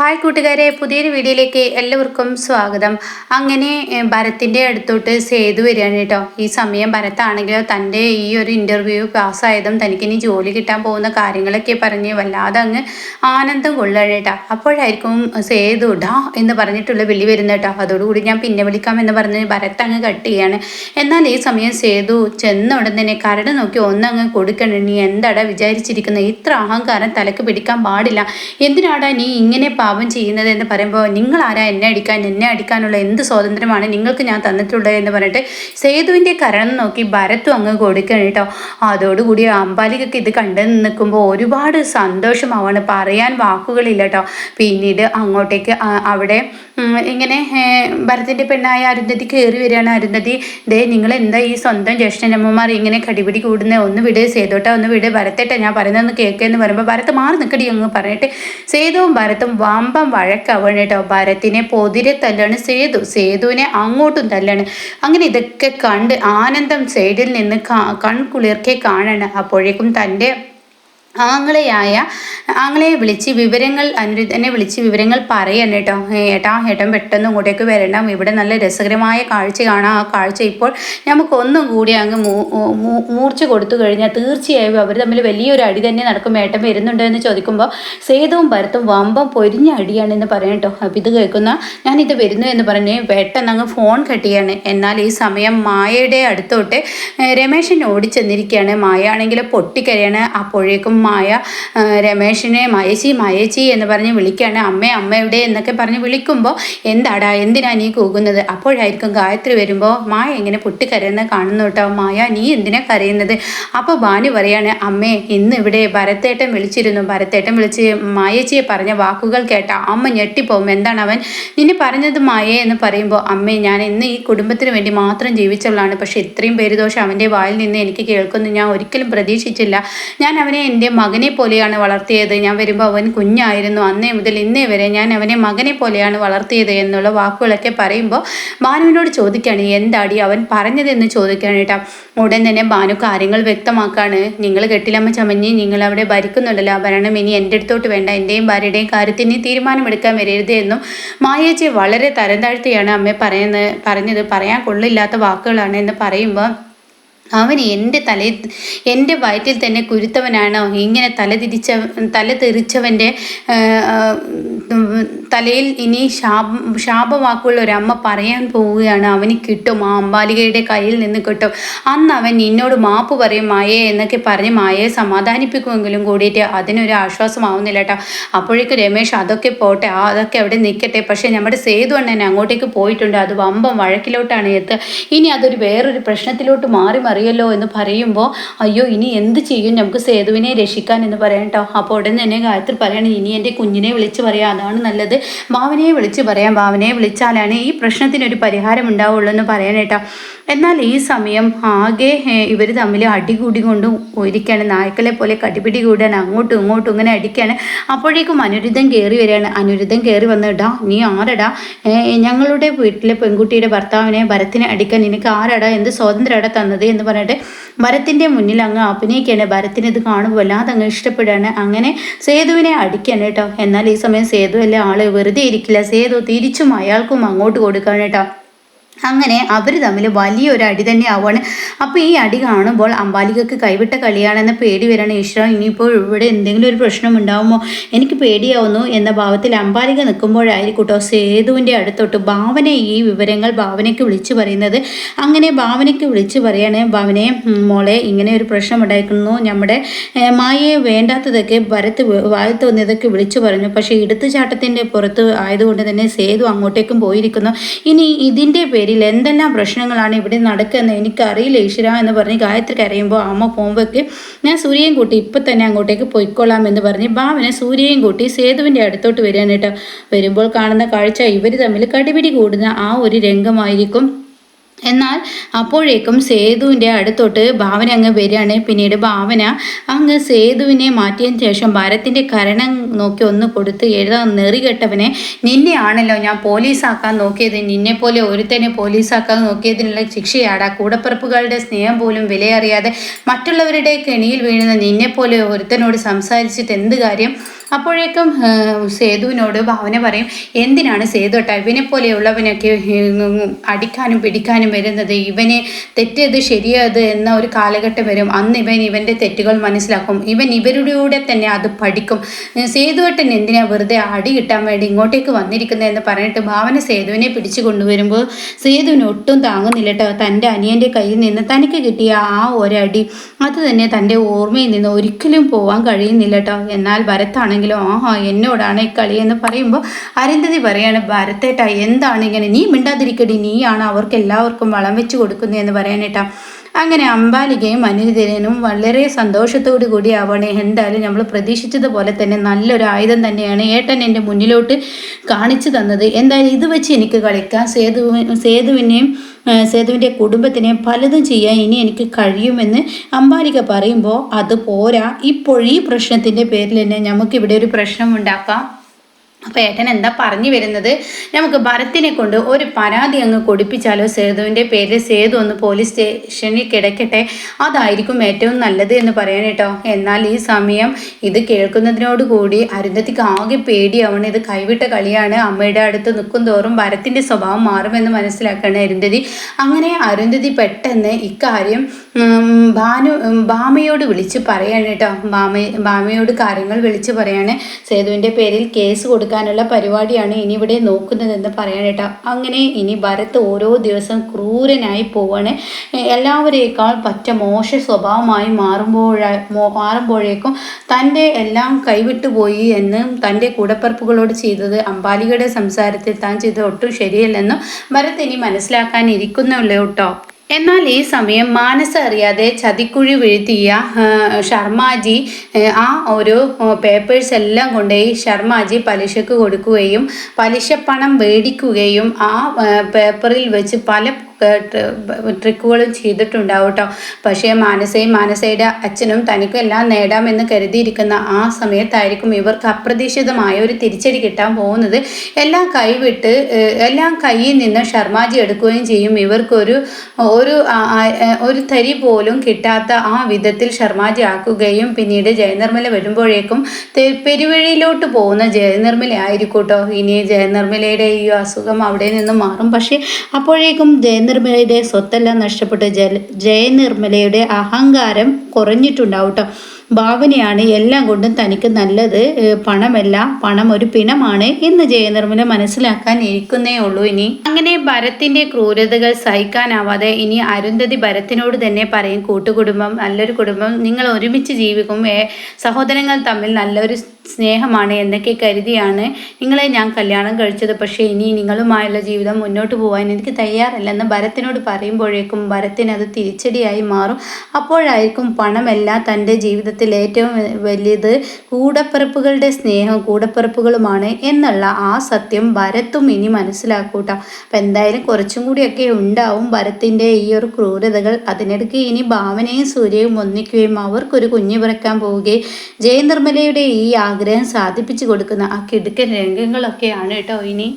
Hi കൂട്ടുകാരെ പുതിയൊരു വീഡിയോയിലേക്ക് എല്ലാവർക്കും സ്വാഗതം. അങ്ങനെ ഭരത്തിന്റെ അടുത്തോട്ട് സേതു വരികയാണ് കേട്ടോ. ഈ സമയം ഭരത്താണെങ്കിലോ തന്റെ ഈ ഒരു ഇന്റർവ്യൂ പാസ്സായതും തനിക്കിനി ജോലി കിട്ടാൻ പോകുന്ന കാര്യങ്ങളൊക്കെ പറഞ്ഞ് വല്ലാതെ അങ്ങ് ആനന്ദം കൊള്ളുകയാണ് കേട്ടോ. അപ്പോഴായിരിക്കും സേതു ഡാ എന്ന് പറഞ്ഞിട്ടുള്ള വിളി വരുന്നത് കേട്ടോ. അതോടുകൂടി ഞാൻ പിന്നെ വിളിക്കാം എന്ന് പറഞ്ഞ് ഭരത്ത് അങ്ങ് കട്ട് ചെയ്യാണ് എന്നാൽ ഈ സമയം സേതു ചെന്ന ഉടൻ തന്നെ കരട് നോക്കി ഒന്നങ്ങ് കൊടുക്കണം നീ എന്താടാ വിചാരിച്ചിരിക്കുന്നത് ഇത്ര അഹങ്കാരം തലക്ക് പിടിക്കാൻ പാടില്ല. എന്തിനാടാ നീ ഇങ്ങനെ പാപം ചെയ്യുന്നത് എന്ന് പറയുമ്പോൾ നിങ്ങൾ ആരാ എന്നെ അടിക്കാൻ എന്നെ അടിക്കാനുള്ള എന്ത് സ്വാതന്ത്ര്യമാണ് നിങ്ങൾക്ക് ഞാൻ തന്നിട്ടുള്ളത് എന്ന് പറഞ്ഞിട്ട് സേതുവിന്റെ കരണം നോക്കി ഭരത്തും അങ്ങ് കൊടുക്കണം കേട്ടോ. അതോടുകൂടി അമ്പാലികക്ക് ഇത് കണ്ടു നിൽക്കുമ്പോൾ ഒരുപാട് സന്തോഷമാവാണ്. പറയാൻ വാക്കുകളില്ല കേട്ടോ. പിന്നീട് അങ്ങോട്ടേക്ക് അവിടെ ഇങ്ങനെ ഭരതന്റെ പെണ്ണായ അരുന്ധതി കയറി വരികയാണ് അരുന്ധതി. ദേ നിങ്ങൾ എന്താ ഈ സ്വന്തം ജ്യേഷ്ഠനമ്മമാർ ഇങ്ങനെ കടിപിടി കൂടുന്നത് ഒന്ന് വിട് സേതോട്ട ഒന്ന് വിട് ഭരത്തേട്ട ഞാൻ പറയുന്നതെന്ന് കേൾക്കുകയെന്ന് പറയുമ്പോൾ ഭരത്ത് മാറി നിൽക്കടി അങ്ങ് പറഞ്ഞിട്ട് സേതുവും ഭരത്തും വമ്പം വഴക്കാവാണ് കേട്ടോ. ഭരത്തിനെ പൊതിരെ തല്ലാണ് സേതു സേതുവിനെ അങ്ങോട്ടും തല്ലാണ്. അങ്ങനെ ഇതൊക്കെ കണ്ട് ആനന്ദം സൈഡിൽ നിന്ന് കൺകുളിർക്കെ കാണണം. അപ്പോഴേക്കും തന്റെ ആങ്ങളെയായ ആങ്ങളെ വിളിച്ച് വിവരങ്ങൾ അനുരുദ്ധനെ വിളിച്ച് വിവരങ്ങൾ പറയണം കേട്ടോ ഏട്ടാ ഏട്ടൻ പെട്ടെന്ന് ഇങ്ങോട്ടേക്ക് വരണം. ഇവിടെ നല്ല രസകരമായ കാഴ്ച കാണാം ആ കാഴ്ച ഇപ്പോൾ നമുക്ക് ഒന്നും കൂടി അങ്ങ് മൂർച്ച കൊടുത്തു കഴിഞ്ഞാൽ തീർച്ചയായും അവർ തമ്മിൽ വലിയൊരു അടി തന്നെ നടക്കും. ഏട്ടൻ വരുന്നുണ്ടോ എന്ന് ചോദിക്കുമ്പോൾ സേതവും ഭരത്തും വമ്പം പൊരിഞ്ഞ അടിയാണെന്ന് പറയാം കേട്ടോ അപ്പം ഇത് കേൾക്കുന്ന ഞാനിത് വരുന്നു എന്ന് പറഞ്ഞ് പെട്ടെന്ന് അങ്ങ് ഫോൺ കെട്ടിയാണ് എന്നാൽ ഈ സമയം മായയുടെ അടുത്തോട്ട് രമേശൻ ഓടിച്ചെന്നിരിക്കുകയാണ്. മായ ആണെങ്കിൽ പൊട്ടിക്കരയാണ്. അപ്പോഴേക്കും മായ രമേഷിനെ മയച്ചി മയച്ചി എന്ന് പറഞ്ഞ് വിളിക്കുകയാണ് അമ്മ അമ്മ എവിടെ എന്നൊക്കെ പറഞ്ഞ് വിളിക്കുമ്പോൾ എന്താടാ എന്തിനാ നീ കൂകുന്നത്? അപ്പോഴായിരിക്കും ഗായത്രി വരുമ്പോൾ മായ എങ്ങനെ പൊട്ടിക്കരയുന്ന കാണുന്നു കേട്ടോ മായ നീ എന്തിനാ കരയുന്നത്? അപ്പോൾ ഭാനു പറയാണ് അമ്മേ ഇന്ന് ഇവിടെ ഭരത്തേട്ടൻ വിളിച്ചിരുന്നു. ഭരത്തേട്ടൻ വിളിച്ച് മായേച്ചിയെ പറഞ്ഞ വാക്കുകൾ കേട്ട അമ്മ ഞെട്ടിപ്പോവും. എന്താണ് അവൻ? നിന്നെ പറഞ്ഞത് മായേ എന്ന് പറയുമ്പോൾ അമ്മേ ഞാൻ ഇന്ന് ഈ കുടുംബത്തിന് വേണ്ടി മാത്രം ജീവിച്ചുള്ളതാണ്. പക്ഷേ ഇത്രയും പേരുദോഷം അവന്റെ വായിൽ നിന്ന് എനിക്ക് കേൾക്കുന്നു. ഞാൻ ഒരിക്കലും പ്രതീക്ഷിച്ചില്ല. ഞാൻ അവനെ എന്റെ മകനെ പോലെയാണ് വളർത്തിയത്. ഞാൻ വരുമ്പോൾ അവൻ കുഞ്ഞായിരുന്നു. അന്നേ മുതൽ ഇന്നേ വരെ ഞാൻ അവനെ മകനെ പോലെയാണ് വളർത്തിയത് എന്നുള്ള വാക്കുകളൊക്കെ പറയുമ്പോൾ ഭാനുവിനോട് ചോദിക്കുകയാണ് എന്താടി അവൻ പറഞ്ഞതെന്ന് ചോദിക്കുകയാണ് കേട്ടോ. ഉടൻ തന്നെ ബാനു കാര്യങ്ങൾ വ്യക്തമാക്കാണ്. നിങ്ങൾ കെട്ടിലമ്മ ചമഞ്ഞ് നിങ്ങൾ അവിടെ ഭരിക്കുന്നുണ്ടല്ലോ. ആ ഭരണം ഇനി എന്റെ അടുത്തോട്ട് വേണ്ട. എന്റെയും ഭാര്യയുടെയും കാര്യത്തിൽ ഇനി തീരുമാനമെടുക്കാൻ വരരുത് എന്നും മായേച്ചി വളരെ തരം താഴ്ത്തിയാണ് അമ്മ പറയുന്നത് പറഞ്ഞത്. പറയാൻ കൊള്ളില്ലാത്ത വാക്കുകളാണ് എന്ന് പറയുമ്പോൾ അവൻ എന്റെ തല എന്റെ വയറ്റിൽ തന്നെ കുരുത്തവനാണോ. ഇങ്ങനെ തല തിരിച്ച തല തെറിച്ചവന്റെ തലയിൽ ഇനി ശാപ ശാപവാക്കുള്ള ഒരമ്മ പറയാൻ പോവുകയാണ്. അവന് കിട്ടും. ആ അമ്പാലികയുടെ കയ്യിൽ നിന്ന് കിട്ടും. അന്ന് അവൻ നിന്നോട് മാപ്പ് പറയും മായേ എന്നൊക്കെ പറഞ്ഞ് മായയെ സമാധാനിപ്പിക്കുമെങ്കിലും കൂടിയിട്ട് അതിനൊരു ആശ്വാസമാവുന്നില്ല കേട്ടോ. അപ്പോഴേക്കും രമേശ് അതൊക്കെ പോട്ടെ അതൊക്കെ അവിടെ നിൽക്കട്ടെ പക്ഷേ നമ്മുടെ സേതു അണ്ണൻ അങ്ങോട്ടേക്ക് പോയിട്ടുണ്ട്. അത് വമ്പം വഴക്കിലോട്ടാണ് എത്തുക ഇനി അതൊരു വേറൊരു പ്രശ്നത്തിലോട്ട് മാറി മറിയല്ലോ എന്ന് പറയുമ്പോൾ അയ്യോ ഇനി എന്ത് ചെയ്യും? നമുക്ക് സേതുവിനെ രക്ഷിക്കാൻ എന്ന് പറയാം കേട്ടോ അപ്പോൾ ഉടൻ തന്നെ ഗായത്രി പറയണം ഇനി എന്റെ കുഞ്ഞിനെ വിളിച്ച് പറയാം. അതാണ് നല്ലത്. ഭാവനയെ വിളിച്ച് പറയാം. ഭാവനയെ വിളിച്ചാലാണ് ഈ പ്രശ്നത്തിനൊരു പരിഹാരം ഉണ്ടാവുള്ളൂ എന്ന് പറയാൻ കേട്ടോ എന്നാൽ ഈ സമയം ആകെ ഇവർ തമ്മിൽ അടികൂടി കൊണ്ട് ഇരിക്കുകയാണ് നായ്ക്കളെ പോലെ കടിപിടി കൂടാൻ അങ്ങോട്ടും ഇങ്ങോട്ടും ഇങ്ങനെ അടിക്കുകയാണ് അപ്പോഴേക്കും അനുരുദ്ധം കയറി വരികയാണ്. അനുരുദ്ധം കയറി വന്നിടാ നീ ആരടാ? ഞങ്ങളുടെ വീട്ടിലെ പെൺകുട്ടിയുടെ ഭർത്താവിനെ ഭരത്തിനെ അടിക്കാൻ നിനക്ക് ആരടാ? എന്ത് സ്വാതന്ത്ര്യമടാ തന്നത്? എന്ന് പറഞ്ഞിട്ട് ഭരത്തിന്റെ മുന്നിൽ അങ്ങ് അഭിനയിക്കുകയാണ്. ഭരത്തിന് ഇത് കാണുമ്പോൾ വല്ലാതെ അങ്ങ് ഇഷ്ടപ്പെടുകയാണ്. അങ്ങനെ സേതുവിനെ അടിക്കുകയാണ് കേട്ടോ. എന്നാൽ ഈ സമയം സേതു അല്ലെ ആൾ? വെറുതെ ഇരിക്കില്ല. സേതു തിരിച്ചും അയാൾക്കും അങ്ങോട്ട് കൊടുക്കുകയാണ് കേട്ടോ. അങ്ങനെ അവർ തമ്മിൽ വലിയൊരു അടി തന്നെ ആവുകയാണ് അപ്പോൾ ഈ അടി കാണുമ്പോൾ അമ്പാലികക്ക് കൈവിട്ട കളിയാണെന്ന പേടി വരാണ്. ഈശ്വര ഇനിയിപ്പോൾ ഇവിടെ എന്തെങ്കിലും ഒരു പ്രശ്നം ഉണ്ടാവുമോ? എനിക്ക് പേടിയാവുന്നു എന്ന ഭാവത്തിൽ അമ്പാലിക നിൽക്കുമ്പോഴായിരിക്കും കേട്ടോ സേതുവിന്റെ അടുത്തോട്ട് ഭാവന ഈ വിവരങ്ങൾ ഭാവനയ്ക്ക് വിളിച്ചു പറയുന്നത്. അങ്ങനെ ഭാവനയ്ക്ക് വിളിച്ചു പറയാണ് ഭാവനെ ഉം, മോളെ ഇങ്ങനെ ഒരു പ്രശ്നം ഉണ്ടായിരിക്കുന്നു നമ്മുടെ മായയെ വേണ്ടാത്തതൊക്കെ വരത്ത് വായി തോന്നിയതൊക്കെ വിളിച്ചു പറഞ്ഞു. പക്ഷേ എടുത്തുചാട്ടത്തിന്റെ പുറത്ത് ആയതുകൊണ്ട് തന്നെ സേതു അങ്ങോട്ടേക്കും പോയിരിക്കുന്നു. ഇനി ഇതിന്റെ പേരിൽ എന്തെല്ലാം പ്രശ്നങ്ങളാണ് ഇവിടെ നടക്കുന്നത് എനിക്കറിയില്ല. ഈശ്വര എന്ന് പറഞ്ഞ് ഗായത്രി കരയുമ്പോൾ അമ്മ പോകുമ്പോഴേക്ക് ഞാൻ സൂര്യയും കൂട്ടി ഇപ്പം തന്നെ അങ്ങോട്ടേക്ക് പോയിക്കൊള്ളാം എന്ന് പറഞ്ഞ് ഭാവനെ സൂര്യയും കൂട്ടി സേതുവിന്റെ അടുത്തോട്ട് വരികയാണ് കേട്ടോ. വരുമ്പോൾ കാണുന്ന കാഴ്ച ഇവർ തമ്മിൽ കടിപിടി കൂടുന്ന ആ ഒരു രംഗമായിരിക്കും. എന്നാൽ അപ്പോഴേക്കും സേതുവിന്റെ അടുത്തോട്ട് ഭാവന അങ്ങ് വരികയാണ്. പിന്നീട് ഭാവന അങ്ങ് സേതുവിനെ മാറ്റിയതിന് ശേഷം ഭരത്തിന്റെ കരണം നോക്കി ഒന്ന് കൊടുത്ത് എഴുതാൻ നെറികെട്ടവനെ നിന്നെയാണല്ലോ ഞാൻ പോലീസാക്കാൻ നോക്കിയത്. നിന്നെ നിന്നെപ്പോലെ ഒരുത്തനെ പോലീസാക്കാൻ നോക്കിയതിനുള്ള ശിക്ഷയാടാ. കൂടപ്പിറപ്പുകളുടെ സ്നേഹം പോലും വിലയറിയാതെ മറ്റുള്ളവരുടെ കെണിയിൽ വീഴുന്ന നിന്നെ പോലെ ഒരുത്തനോട് സംസാരിച്ചിട്ട് എന്ത് കാര്യം? അപ്പോഴേക്കും സേതുവിനോട് ഭാവന പറയും എന്തിനാണ് സേതു ഏട്ടാ ഇവനെ പോലെയുള്ളവനൊക്കെ അടിക്കാനും പിടിക്കാനും വരുന്നത്? ഇവനെ തെറ്റത് ശരിയത് എന്ന ഒരു കാലഘട്ടം വരും. അന്ന് ഇവൻ ഇവന്റെ തെറ്റുകൾ മനസ്സിലാക്കും. ഇവൻ ഇവരുടെ തന്നെ അത് പഠിക്കും. സേതുവട്ടൻ എന്തിനാ വെറുതെ അടി കിട്ടാൻ വേണ്ടി ഇങ്ങോട്ടേക്ക് വന്നിരിക്കുന്നതെന്ന് പറഞ്ഞിട്ട് ഭാവന സേതുവിനെ പിടിച്ചു കൊണ്ടുവരുമ്പോൾ സേതുവിന് ഒട്ടും താങ്ങുന്നില്ല കേട്ടോ തന്റെ അനിയന്റെ കയ്യിൽ നിന്ന് തനിക്ക് കിട്ടിയ ആ ഒരടി അത് തന്നെ തന്റെ ഓർമ്മയിൽ നിന്ന് ഒരിക്കലും പോകാൻ കഴിയുന്നില്ല കേട്ടോ എന്നാൽ ഭരത്താണെങ്കിൽ ആണെങ്കിലോ ആഹാ എന്നോടാണ് ഈ കളി എന്ന് പറയുമ്പോൾ അരുന്ധതി പറയാണ് ഭരത്തേട്ട എന്താണ് ഇങ്ങനെ? നീ മിണ്ടാതിരിക്കടി നീയാണ് അവർക്ക് എല്ലാവർക്കും വളം വെച്ച് കൊടുക്കുന്നതെന്ന് പറയാനേട്ടാ അങ്ങനെ അമ്പാലികയും അനുരുദ്ധനും വളരെ സന്തോഷത്തോടു കൂടി ആവണേ. എന്തായാലും നമ്മൾ പ്രതീക്ഷിച്ചതുപോലെ തന്നെ നല്ലൊരു ആയുധം തന്നെയാണ് ഏട്ടൻ എന്റെ മുന്നിലോട്ട് കാണിച്ചു തന്നത്. എന്തായാലും ഇത് വെച്ച് എനിക്ക് കളിക്കാം. സേതു സേതുവിനെയും സേതുവിന്റെ കുടുംബത്തിന് പലതും ചെയ്യാൻ ഇനി എനിക്ക് കഴിയുമെന്ന് അംബാലിക പറയുമ്പോൾ അത് പോരാ. ഇപ്പോഴീ പ്രശ്നത്തിന്റെ പേരിൽ തന്നെ നമുക്കിവിടെ ഒരു പ്രശ്നം ഉണ്ടാക്കാം. അപ്പോൾ ഏട്ടൻ എന്താ പറഞ്ഞു വരുന്നത്? നമുക്ക് ഭരത്തിനെ കൊണ്ട് ഒരു പരാതി അങ്ങ് കൊടുപ്പിച്ചാലോ സേതുവിന്റെ പേരിൽ സേതു ഒന്ന് പോലീസ് സ്റ്റേഷനിൽ കിടക്കട്ടെ? അതായിരിക്കും ഏറ്റവും നല്ലത് എന്ന് പറയാൻ കേട്ടോ. എന്നാൽ ഈ സമയം ഇത് കേൾക്കുന്നതിനോടുകൂടി അരുന്ധതിക്ക് ആകെ പേടിയാവണം. ഇത് കൈവിട്ട കളിയാണ്. അമ്മയുടെ അടുത്ത് നിൽക്കും തോറും ഭരത്തിന്റെ സ്വഭാവം മാറുമെന്ന് മനസ്സിലാക്കുകയാണ് അരുന്ധതി. അങ്ങനെ അരുന്ധതി പെട്ടെന്ന് ഇക്കാര്യം ഭാനു ഭാമയോട് വിളിച്ച് പറയാണ് കേട്ടോ. ഭാമ ഭാമയോട് കാര്യങ്ങൾ വിളിച്ച് പറയാണ്. സേതുവിന്റെ പേരിൽ കേസ് കൊടുക്കുക കൊടുക്കാനുള്ള പരിപാടിയാണ് ഇനി ഇവിടെ നോക്കുന്നതെന്ന് പറയാനേട്ടാ അങ്ങനെ ഇനി ഭരത് ഓരോ ദിവസം ക്രൂരനായി പോവാണ്. എല്ലാവരേക്കാൾ പറ്റ മോശ സ്വഭാവമായി മാറുമ്പോഴ മാറുമ്പോഴേക്കും തന്റെ എല്ലാം കൈവിട്ടുപോയി എന്നും തന്റെ കൂടപ്പറപ്പുകളോട് ചെയ്തത് അമ്പാലികയുടെ സംസാരത്തിൽ താൻ ചെയ്തത് ഒട്ടും ശരിയല്ലെന്നും ഭരത് ഇനി മനസ്സിലാക്കാനിരിക്കുന്നുള്ളൂ കേട്ടോ. എന്നാൽ ഈ സമയം മാനസ അറിയാതെ ചതിക്കുഴി വീഴ്ത്തിയ ശർമാജി ആ ഒരു പേപ്പേഴ്സ് എല്ലാം കൊണ്ടുപോയി ശർമാജി പലിശക്ക് കൊടുക്കുകയും പലിശ പണം മേടിക്കുകയും ആ പേപ്പറിൽ വെച്ച് പല ട്രിക്കുകളും ചെയ്തിട്ടുണ്ടാവും കേട്ടോ പക്ഷേ മാനസയും മാനസയുടെ അച്ഛനും തനിക്കും എല്ലാം നേടാമെന്ന് കരുതിയിരിക്കുന്ന ആ സമയത്തായിരിക്കും ഇവർക്ക് അപ്രതീക്ഷിതമായ ഒരു തിരിച്ചടി കിട്ടാൻ പോകുന്നത്. എല്ലാം കൈവിട്ട് എല്ലാം കയ്യിൽ നിന്ന് ശർമാജി എടുക്കുകയും ചെയ്യും. ഇവർക്കൊരു ഒരു ഒരു തരി പോലും കിട്ടാത്ത ആ വിധത്തിൽ ശർമാജി ആക്കുകയും പിന്നീട് ജയനിർമ്മല വരുമ്പോഴേക്കും പെരുവഴിയിലോട്ട് പോകുന്ന ജയനിർമ്മല ആയിരിക്കും കേട്ടോ ഇനി ജയനിർമ്മലയുടെ ഈ അസുഖം അവിടെ നിന്ന് മാറും. പക്ഷേ അപ്പോഴേക്കും ജയനിർമ്മല ജയനിർമ്മലയുടെ സ്വത്തെല്ലാം നഷ്ടപ്പെട്ട് ജയ ജയനിർമ്മലയുടെ അഹങ്കാരം കുറഞ്ഞിട്ടുണ്ടാവും കേട്ടോ ഭാവനയാണ് എല്ലാം കൊണ്ടും തനിക്ക് നല്ലത് പണമല്ല പണം ഒരു പിണമാണ് എന്ന് ജയനിർമ്മല മനസ്സിലാക്കാൻ ഇരിക്കുന്നേ ഉള്ളൂ ഇനി. അങ്ങനെ ഭരത്തിന്റെ ക്രൂരതകൾ സഹിക്കാനാവാതെ ഇനി അരുന്ധതി ഭരത്തിനോട് തന്നെ പറയും കൂട്ടുകുടുംബം നല്ലൊരു കുടുംബം നിങ്ങൾ ഒരുമിച്ച് ജീവിക്കും സഹോദരങ്ങൾ തമ്മിൽ നല്ലൊരു സ്നേഹമാണ് എന്നൊക്കെ കരുതിയാണ് നിങ്ങളെ ഞാൻ കല്യാണം കഴിച്ചത്. പക്ഷേ ഇനി നിങ്ങളുമായുള്ള ജീവിതം മുന്നോട്ട് പോകാൻ എനിക്ക് തയ്യാറല്ലെന്ന് ഭരത്തിനോട് പറയുമ്പോഴേക്കും ഭരത്തിന് അത് തിരിച്ചടിയായി മാറും. അപ്പോഴായിരിക്കും പണമല്ല തന്റെ ജീവിതത്തിൽ ഏറ്റവും വലിയത് കൂടപ്പിറപ്പുകളുടെ സ്നേഹം കൂടപ്പിറപ്പുകളുമാണ് എന്നുള്ള ആ സത്യം ഭരത്തും ഇനി മനസ്സിലാക്കൂട്ട. അപ്പം എന്തായാലും കുറച്ചും കൂടിയൊക്കെ ഉണ്ടാവും ഭരത്തിന്റെ ഈ ഒരു ക്രൂരതകൾ. അതിനിടയ്ക്ക് ഇനി ഭാവനയും സൂര്യയും ഒന്നിക്കുകയും അവർക്കൊരു കുഞ്ഞു പിറക്കാൻ പോവുകയും. ജയനിർമ്മലയുടെ ഈ ആഗ്രഹം സാധിപ്പിച്ചു കൊടുക്കുന്ന ആ കിടുക്കൻ രംഗങ്ങളൊക്കെയാണ് കേട്ടോ ഇനി.